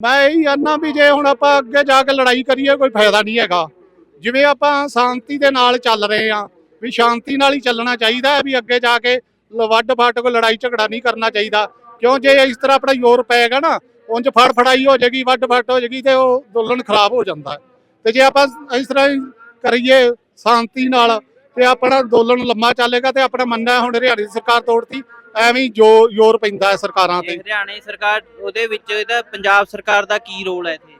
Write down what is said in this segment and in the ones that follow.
ਮੈਂ ਇਹੀ ਆਨਾ ਵੀ ਜੇ ਹੁਣ ਆਪਾਂ ਅੱਗੇ ਜਾ ਕੇ ਲੜਾਈ ਕਰੀਏ, ਕੋਈ ਫਾਇਦਾ ਨਹੀਂ ਹੈਗਾ ਜਿਵੇਂ ਆਪਾਂ ਸ਼ਾਂਤੀ ਦੇ ਨਾਲ ਚੱਲ ਰਹੇ ਆ ਵੀ ਸ਼ਾਂਤੀ ਨਾਲ ਹੀ ਚੱਲਣਾ ਚਾਹੀਦਾ ਹੈ ਵੀ ਅੱਗੇ ਜਾ ਕੇ ਲ- ਵੱਡ ਫੱਟ ਕੋਈ ਲੜਾਈ ਝਗੜਾ ਨਹੀਂ ਕਰਨਾ ਚਾਹੀਦਾ ਕਿਉਂ ਜੇ ਇਸ ਤਰ੍ਹਾਂ ਆਪਣਾ ਜ਼ੋਰ ਪਏਗਾ ਨਾ, ਉਂਝ ਫੜ ਫੜਾਈ ਹੋ ਜਾਏਗੀ ਵੱਡ ਫੱਟ ਹੋ ਜਾਏਗੀ ਤੇ ਉਹ ਦੋਲਨ ਖਰਾਬ ਹੋ ਜਾਂਦਾ ਹੈ। ਤੇ ਜੇ ਆਪਾਂ ਇਸ ਤਰ੍ਹਾਂ ਹੀ ਕਰੀਏ ਸ਼ਾਂਤੀ ਨਾਲ ਤੇ ਆਪਣਾ ਅੰਦੋਲਨ ਲੰਮਾ ਚੱਲੇਗਾ ਤੇ ਆਪਣਾ ਮੰਨਣਾ ਹੁਣ ਹਰਿਆਣੇ ਦੀ ਸਰਕਾਰ ਤੋੜਤੀ ਐਵੇਂ ਹੀ ਜੋ ਜ਼ੋਰ ਪੈਂਦਾ ਹੈ ਸਰਕਾਰਾਂ ਤੇ। ਹਰਿਆਣੇ ਸਰਕਾਰ ਉਹਦੇ ਵਿੱਚ ਇਹਦਾ ਪੰਜਾਬ ਸਰਕਾਰ ਦਾ ਕੀ ਰੋਲ ਹੈ ਇੱਥੇ?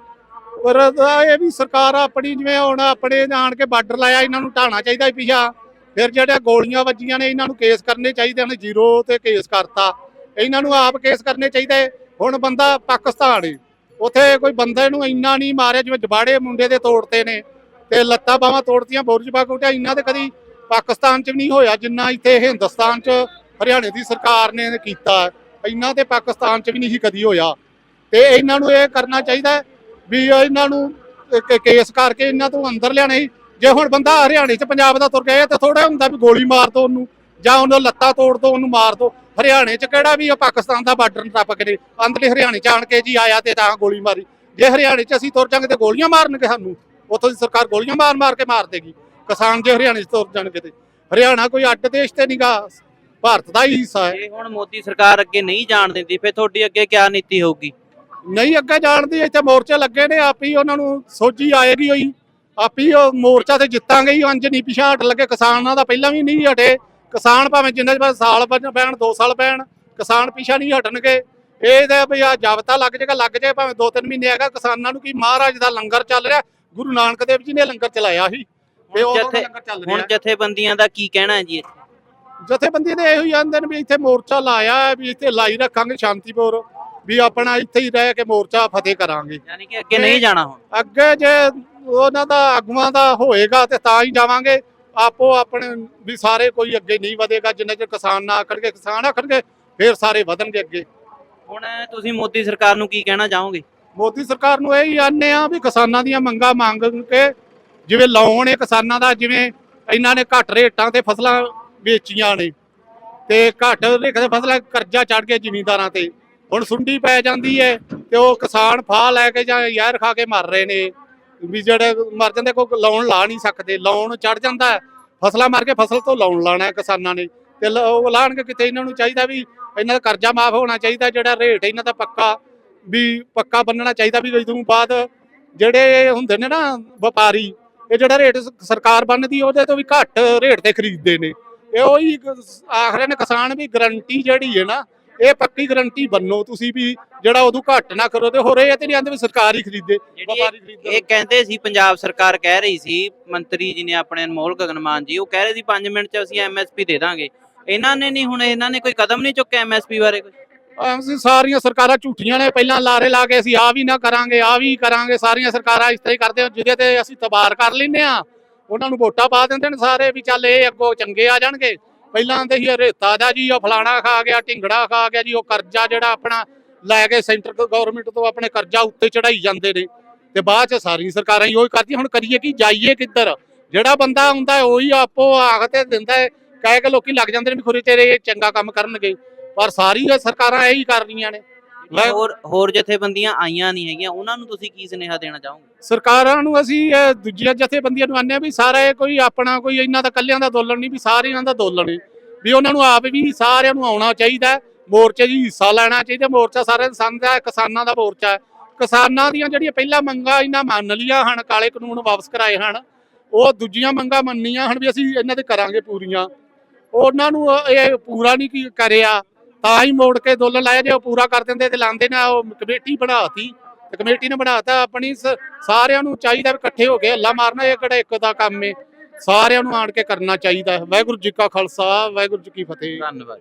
ਪਰ ਇਹ ਵੀ ਸਰਕਾਰ ਆਪਣੀ ਜਿਵੇਂ ਹੁਣ ਆਪਣੇ ਜਾਣ ਕੇ ਬਾਰਡਰ ਲਾਇਆ ਇਹਨਾਂ ਨੂੰ ਢਾਣਾ ਚਾਹੀਦਾ ਪਿਛਾ। ਫਿਰ ਜਿਹੜੇ ਗੋਲੀਆਂ ਵੱਜੀਆਂ ਨੇ ਇਹਨਾਂ ਨੂੰ ਕੇਸ ਕਰਨੇ ਚਾਹੀਦੇ ਹਨ ਜ਼ੀਰੋ ਤੇ ਕੇਸ ਕਰਤਾ। ਇਹਨਾਂ ਨੂੰ ਆਪ ਕੇਸ ਕਰਨੇ ਚਾਹੀਦੇ। ਹੁਣ ਬੰਦਾ ਪਾਕਿਸਤਾਨ ਏ। ਉਥੇ ਕੋਈ ਬੰਦੇ ਨੂੰ ਇੰਨਾ ਨਹੀਂ ਮਾਰਿਆ ਜਿਵੇਂ ਜਬਾੜੇ ਮੁੰਡੇ ਦੇ ਤੋੜਤੇ ਨੇ ਤੇ ਲੱਤਾਂ ਬਾਹਾਂ ਤੋੜਤੀਆਂ ਬੁਰਜ ਪਾ ਕੁੱਟਿਆ ਇੰਨਾ ਤੇ ਕਦੀ ਪਾਕਿਸਤਾਨ 'ਚ ਵੀ ਨਹੀਂ ਹੋਇਆ ਜਿੰਨਾ ਇੱਥੇ ਹਿੰਦੁਸਤਾਨ 'ਚ ਹਰਿਆਣੇ ਦੀ ਸਰਕਾਰ ਨੇ ਕੀਤਾ ਹੈ। ਇੰਨਾ ਤੇ ਪਾਕਿਸਤਾਨ 'ਚ ਵੀ ਨਹੀਂ ਸੀ ਕਦੀ ਹੋਇਆ। ਤੇ ਇਹਨਾਂ ਨੂੰ ਇਹ ਕਰਨਾ ਚਾਹੀਦਾ ਵੀ ਇਹਨਾਂ ਨੂੰ ਕੇਸ ਕਰਕੇ ਇਹਨਾਂ ਤੋਂ ਅੰਦਰ ਲਿਆਣੇ ਜੇ ਹੁਣ ਬੰਦਾ ਹਰਿਆਣੇ 'ਚ ਪੰਜਾਬ ਦਾ ਤੁਰ ਗਿਆ ਤੇ ਥੋੜਾ ਹੁੰਦਾ ਵੀ ਗੋਲੀ ਮਾਰ ਦੋ ਉਹਨੂੰ, ਜਾਂ ਉਹਨੂੰ ਲੱਤਾਂ ਤੋੜ ਦੋ, ਉਹਨੂੰ ਮਾਰ ਦੋ। ਹਰਿਆਣੇ 'ਚ ਕਿਹੜਾ ਵੀ ਆ ਪਾਕਿਸਤਾਨ ਦਾ ਬਾਰਡਰ ਟੱਪ ਕੇ ਅੰਦਰਲੇ ਹਰਿਆਣੇ 'ਚ ਆਣ ਕੇ ਜੀ ਆਇਆ ਤੇ ਤਾਂ ਗੋਲੀ ਮਾਰੀ। ਜੇ ਹਰਿਆਣੇ 'ਚ ਅਸੀਂ ਤੁਰ ਜਾਾਂਗੇ ਤੇ ਗੋਲੀਆਂ ਮਾਰਨਗੇ ਸਾਨੂੰ। ਉੱਥੋਂ ਦੀ ਸਰਕਾਰ ਗੋਲੀਆਂ ਮਾਰ ਮਾਰ ਕੇ ਮਾਰ ਦੇਗੀ। ਕਿਸਾਨ ਜੇ ਹਰਿਆਣੇ 'ਚ ਤੁਰ ਜਾਣਗੇ ਤੇ। ਹਰਿਆਣਾ ਕੋਈ ਅੱਡ ਦੇਸ਼ ਤੇ ਨਹੀਂਗਾ ਭਾਰਤ ਦਾ ਹੀ ਹਿੱਸਾ ਹੈ। ਜੇ ਹੁਣ ਮੋਦੀ ਸਰਕਾਰ ਅੱਗੇ ਨਹੀਂ ਜਾਣ ਦਿੰਦੀ ਫਿਰ ਤੁਹਾਡੀ ਅੱਗੇ ਕੀ ਨੀਤੀ ਹੋਊਗੀ? ਨਹੀਂ ਅੱਗੇ ਜਾਣਦੀ ਇੱਥੇ ਮੋਰਚੇ ਲੱਗੇ ਨੇ ਆਪ ਹੀ ਉਹਨਾਂ ਨੂੰ ਸੋਝੀ ਆਏਗੀ ਹੋਈ। ਆਪ ਹੀ ਉਹ ਮੋਰਚਾ ਤੇ ਜਿੱਤਾਂਗੇ ਹੀ ਅੰਜ ਨਹੀਂ ਪਿਛਾ ਹਟ ਲੱਗੇ। ਕਿਸਾਨਾਂ ਦਾ ਪਹਿਲਾਂ ਵੀ ਨਹੀਂ ਹਟੇ। ਕਿਸਾਨ ਭਾਵੇਂ ਜਿੰਨੇ ਚਿਰ ਸਾਲ ਬਣ- ਪੈਣ 2 ਸਾਲ ਪੈਣ ਕਿਸਾਨ ਪਿਛਾ ਨਹੀਂ ਹਟਣਗੇ। ਇਹ ਤਾਂ ਵੀ ਆ ਜਾਬਤਾ ਲੱਗ ਜਾਏਗਾ ਲੱਗ ਜਾਏ ਭਾਵੇਂ 2-3 ਮਹੀਨੇ ਹੈਗਾ। ਕਿਸਾਨਾਂ ਨੂੰ ਕੀ ਮਹਾਰਾਜ ਦਾ ਲੰਗਰ ਚੱਲ ਰਿਹਾ? ਗੁਰੂ ਨਾਨਕ ਦੇਵ ਜੀ ਨੇ ਲੰਗਰ ਚਲਾਇਆ ਸੀ। ਤੇ ਉਹ ਜਥੇ ਲੰਗਰ ਚੱਲ ਹੁਣ ਰਿਹਾ। ਜਥੇਬੰਦੀਆਂ ਦਾ ਕੀ ਕਹਿਣਾ ਹੈ ਜੀ? ਜਥੇਬੰਦੀ ਦੇ ਇਹੋ ਹੀ ਆਂਦੇ ਨੇ ਵੀ ਇੱਥੇ ਮੋਰਚਾ ਲਾਇਆ ਹੈ, ਵੀ ਇੱਥੇ ਲਾਈ ਰੱਖਾਂਗੇ ਸ਼ਾਂਤੀਪੁਰ ਵੀ ਆਪਣਾ ਇੱਥੇ ਹੀ ਰਹਿ ਕੇ ਮੋਰਚਾ ਫਤਿਹ ਕਰਾਂਗੇ। ਯਾਨੀ ਕਿ ਅੱਗੇ ਨਹੀਂ ਜਾਣਾ ਹੁਣ? ਅੱਗੇ ਜੇ ਉਹਨਾਂ ਦਾ ਆਗੂਆਂ ਦਾ ਹੋਏਗਾ ਤੇ ਤਾਂ ਹੀ ਜਾਵਾਂਗੇ। ਆਪੋ ਆਪਣੇ ਵੀ ਸਾਰੇ ਕੋਈ ਅੱਗੇ ਨਹੀਂ ਵਧੇਗਾ ਜਿੰਨਾ ਚਿਰ ਕਿਸਾਨ ਨਾ ਆਖਣਗੇ ਕਿਸਾਨ ਆਖਣਗੇ ਫਿਰ ਸਾਰੇ ਵਧਣਗੇ ਅੱਗੇ। ਹੁਣ ਤੁਸੀਂ ਮੋਦੀ ਸਰਕਾਰ ਨੂੰ ਕੀ ਕਹਿਣਾ ਚਾਹੋਗੇ? ਮੋਦੀ ਸਰਕਾਰ ਨੂੰ ਇਹ ਹੀ ਆਨੇ ਆ ਵੀ ਕਿਸਾਨਾਂ ਦੀਆਂ ਮੰਗਾਂ ਮੰਗ ਕੇ ਜਿਵੇਂ ਲੋਨ ਹੈ ਕਿਸਾਨਾਂ ਦਾ ਜਿਵੇਂ ਇਹਨਾਂ ਨੇ ਘੱਟ ਰੇਟਾਂ ਤੇ ਫਸਲਾਂ ਵੇਚੀਆਂ ਨੇ। ਤੇ ਘੱਟ ਰੇਟਾਂ ਫਸਲਾਂ ਕਰਜ਼ਾ ਚੜ ਗਿਆ ਜ਼ਿਮੀਂਦਾਰਾਂ ਤੇ। ਹੁਣ ਸੁੰਡੀ ਪੈ ਜਾਂਦੀ ਹੈ ਤੇ ਉਹ ਕਿਸਾਨ ਫਾਹ ਲੈ ਕੇ ਜਾਂ ਯਾਰ ਖਾ ਕੇ ਮਰ ਰਹੇ ਨੇ। ਵੀ ਜਿਹੜੇ ਮਰ ਜਾਂਦੇ ਕੋਈ ਲੋਨ ਲਾ ਨਹੀਂ ਸਕਦੇ। ਲਾਉਣ ਚੜ ਜਾਂਦਾ ਫਸਲਾਂ ਮਰ ਕੇ ਫਸਲ ਤੋਂ ਲਾਉਣ ਲਾਣਾ ਕਿਸਾਨਾਂ ਨੇ। ਤੇ ਲ- ਉਹ ਲਾਣਗੇ ਕਿਤੇ ਇਹਨਾਂ ਨੂੰ ਚਾਹੀਦਾ ਵੀ ਇਹਨਾਂ ਦਾ ਕਰਜ਼ਾ ਮਾਫ ਹੋਣਾ ਚਾਹੀਦਾ, ਜਿਹੜਾ ਰੇਟ ਇਹਨਾਂ ਦਾ ਪੱਕਾ ਵੀ ਪੱਕਾ ਬੰਨਣਾ ਚਾਹੀਦਾ ਵੀ ਜਦੋਂ ਬਾਅਦ ਜਿਹੜੇ ਹੁੰਦੇ ਨੇ ਨਾ ਵਪਾਰੀ, ਇਹ ਜਿਹੜਾ ਰੇਟ ਸਰਕਾਰ ਬੰਨਦੀ ਉਹਦੇ ਤੋਂ ਵੀ ਘੱਟ ਰੇਟ ਤੇ ਖਰੀਦਦੇ ਨੇ। ਇਹ ਉਹੀ ਕ- ਆਖਰੇ ਨੇ ਕਿਸਾਨ ਵੀ ਗਰੰਟੀ ਜਿਹੜੀ ਹੈ ਨਾ ਇਹ ਪੱਕੀ ਗਰੰਟੀ ਬੰਨੋ ਤੁਸੀਂ ਵੀ ਜਿਹੜਾ ਉਦੋਂ ਘੱਟ ਨਾ ਕਰੋ ਤੇ ਹੋਰ ਇਹ ਤੇ ਨਹੀਂ ਆਂਦੇ ਵੀ ਸਰਕਾਰ ਹੀ ਖਰੀਦੇ ਵਪਾਰੀ ਇਹ- ਖਰੀਦੇ ਇਹ ਕਹਿੰਦੇ ਸੀ ਪੰਜਾਬ ਸਰਕਾਰ ਕਹਿ ਰਹੀ ਸੀ ਮੰਤਰੀ ਜੀ ਨੇ ਆਪਣੇ ਅਨਮੋਲ ਗਗਨਮਾਨ ਜੀ ਉਹ ਕਹਿ ਰਹੇ ਸੀ 5 ਮਿੰਟ ਚ ਅਸੀਂ ਐਮਐਸਪੀ ਦੇ ਦਾਂਗੇ। ਇਹਨਾਂ ਨੇ ਨਹੀਂ ਹੁਣ ਇਹਨਾਂ ਨੇ ਕੋਈ ਕਦਮ ਨਹੀਂ ਚੁੱਕਿਆ ਐਮਐਸਪੀ ਬਾਰੇ ਕੋਈ? ਅਸੀਂ ਸਾਰੀਆਂ ਸਰਕਾਰਾਂ ਝੂਠੀਆਂ ਨੇ ਪਹਿਲਾਂ ਲਾਰੇ ਲਾ ਕੇ ਅਸੀਂ ਆ ਵੀ ਨਾ ਕਰਾਂਗੇ ਆ ਵੀ ਕਰਾਂਗੇ ਸਾਰੀਆਂ ਸਰਕਾਰਾਂ ਇਸ ਤਰ੍ਹਾਂ ਹੀ ਕਰਦੇ ਹੋ ਜਿਹਦੇ ਤੇ ਅਸੀਂ ਤਬਾਰ ਕਰ ਲੈਂਦੇ ਆ। ਉਹਨਾਂ ਨੂੰ ਵੋਟਾਂ ਪਾ ਦਿੰਦੇ ਨੇ ਸਾਰੇ ਵੀ ਚੱਲ ਇਹ ਅੱਗੋਂ ਚੰਗੇ ਆ ਜਾਣਗੇ। ਪਹਿਲਾਂ ਤੇ ਹੀ ਰੇਤਾ ਦਾ ਜੀ, ਉਹ ਫਲਾਣਾ ਖਾ ਗਿਆ, ਢਿੰਗੜਾ ਖਾ ਗਿਆ ਜੀ, ਉਹ ਕਰਜ਼ਾ ਜਿਹੜਾ ਆਪਣਾ ਲੈ ਕੇ ਸੈਂਟਰ ਗਵਰਨਮੈਂਟ ਤੋਂ ਆਪਣੇ ਕਰਜ਼ਾ ਉੱਤੇ ਚੜਾਈ ਜਾਂਦੇ ਨੇ। ਤੇ ਬਾਅਦ ਚ ਸਾਰੀਆਂ ਸਰਕਾਰਾਂ ਹੀ ਉਹੀ ਕਰਦੀ, ਹੁਣ ਕਰੀਏ ਕੀ, ਜਾਈਏ ਕਿੱਧਰ? ਜਿਹੜਾ ਬੰਦਾ ਹੁੰਦਾ ਉਹੀ ਆਪੋ ਆਖ ਤੇ ਦਿੰਦਾ ਕਹਿ ਕੇ ਲੋਕੀ ਲੱਗ ਜਾਂਦੇ ਨੇ ਵੀ ਖੁਰੇ ਤੇਰੇ ਇਹ ਚੰਗਾ ਕੰਮ ਕਰਨਗੇ। ਪਰ ਸਾਰੀਆਂ ਸਰਕਾਰਾਂ ਇਹੀ ਕਰ ਰਹੀਆਂ ਨੇ। ਮੈਂ- ਹੋਰ ਹੋਰ ਜਥੇਬੰਦੀਆਂ ਆਈਆਂ ਨਹੀਂ ਹੈਗੀਆਂ ਉਹਨਾਂ ਨੂੰ ਤੁਸੀਂ ਕੀ ਸੁਨੇਹਾ ਦੇਣਾ ਚਾਹੋਗੇ? ਸਰਕਾਰਾਂ ਨੂੰ ਅਸੀਂ ਇਹ ਦੂਜੀਆਂ ਜਥੇਬੰਦੀਆਂ ਨੂੰ ਆਨੇ ਵੀ ਸਾਰੇ ਕੋਈ ਆਪਣਾ ਕੋਈ ਇਹਨਾਂ ਦਾ ਕੱਲਿਆਂ ਦਾ ਦੋਲਣ ਨਹੀਂ ਵੀ ਸਾਰਿਆਂ ਦਾ ਦੋਲਣ ਹੈ। ਵੀ ਉਹਨਾਂ ਨੂੰ ਆਪ ਵੀ ਸਾਰਿਆਂ ਨੂੰ ਆਉਣਾ ਚਾਹੀਦਾ ਮੋਰਚੇ 'ਚ ਹਿੱਸਾ ਲੈਣਾ ਚਾਹੀਦਾ ਮੋਰਚਾ ਸਾਰਿਆਂ ਦਾ ਸੰਦਾ ਹੈ ਕਿਸਾਨਾਂ ਦਾ ਮੋਰਚਾ ਹੈ। ਕਿਸਾਨਾਂ ਦੀਆਂ ਜਿਹੜੀਆਂ ਪਹਿਲਾਂ ਮੰਗਾਂ ਇਹਨਾਂ ਮੰਨ ਲੀਆਂ ਹਨ ਕਾਲੇ ਕਾਨੂੰਨ ਵਾਪਸ ਕਰਾਏ ਹਨ ਉਹ ਦੂਜੀਆਂ ਮੰਗਾਂ ਮੰਨੀਆਂ ਹਨ ਵੀ ਅਸੀਂ ਇਹਨਾਂ ਦੇ ਕਰਾਂਗੇ ਪੂਰੀਆਂ। ਉਹਨਾਂ ਨੂੰ ਇਹ ਪੂਰਾ ਨਹੀਂ ਕਰਿਆ। ਤਾਂ ਹੀ ਮੋੜ ਕੇ ਦੋਲਣ ਲਾਇਆ ਜੇ ਉਹ ਪੂਰਾ ਕਰ ਦਿੰਦੇ ਤੇ ਲਾਉਂਦੇ ਨਾ, ਉਹ ਕਮੇਟੀ ਬਣਾਤੀ। ਤੇ ਕਮੇਟੀ ਨੇ ਬਣਾਤਾ ਆਪਣੀ ਸਾਰਿਆਂ ਨੂੰ ਚਾਹੀਦਾ ਵੀ ਇਕੱਠੇ ਹੋ ਕੇ ਹੱਲਾ ਮਾਰਨਾ, ਇਹ ਕਿਹੜਾ ਇੱਕ ਦਾ ਕੰਮ ਏ। ਸਾਰਿਆਂ ਨੂੰ ਆਣ ਕੇ ਕਰਨਾ ਚਾਹੀਦਾ। ਵਾਹਿਗੁਰੂ ਜੀ ਕਾ ਖਾਲਸਾ, ਵਾਹਿਗੁਰੂ ਜੀ ਕੀ ਫਤਿਹ। ਧੰਨਵਾਦ।